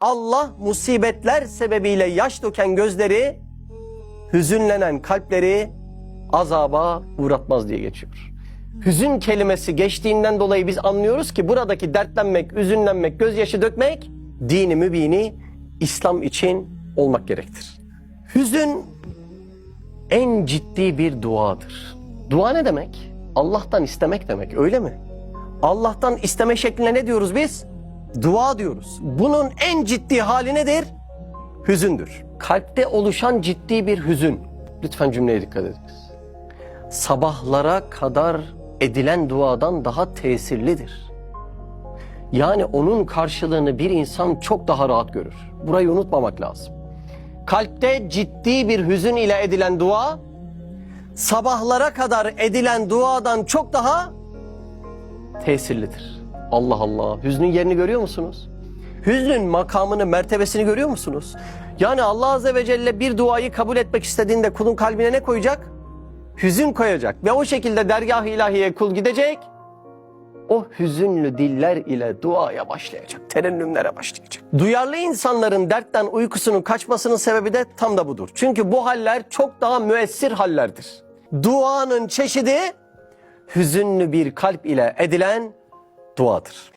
Allah musibetler sebebiyle yaş döken gözleri, hüzünlenen kalpleri azaba uğratmaz diye geçiyor. Hüzün kelimesi geçtiğinden dolayı biz anlıyoruz ki buradaki dertlenmek, üzünlenmek, gözyaşı dökmek dini mübini İslam için olmak gerektir. Hüzün en ciddi bir duadır. Dua ne demek? Allah'tan istemek demek öyle mi? Allah'tan isteme şekline ne diyoruz biz? Dua diyoruz. Bunun en ciddi hali nedir? Hüzündür. Kalpte oluşan ciddi bir hüzün. Lütfen cümleye dikkat ediniz. Sabahlara kadar edilen duadan daha tesirlidir. Yani onun karşılığını bir insan çok daha rahat görür. Burayı unutmamak lazım. Kalpte ciddi bir hüzün ile edilen dua, sabahlara kadar edilen duadan çok daha tesirlidir. Allah Allah. Hüznün yerini görüyor musunuz? Hüznün makamını, mertebesini görüyor musunuz? Yani Allah Azze ve Celle bir duayı kabul etmek istediğinde kulun kalbine ne koyacak? Hüzün koyacak. Ve o şekilde dergah-ı ilahiye kul gidecek. O hüzünlü diller ile duaya başlayacak, terennümlere başlayacak. Duyarlı insanların dertten uykusunun kaçmasının sebebi de tam da budur. Çünkü bu haller çok daha müessir hallerdir. Duanın çeşidi hüzünlü bir kalp ile edilen duadır.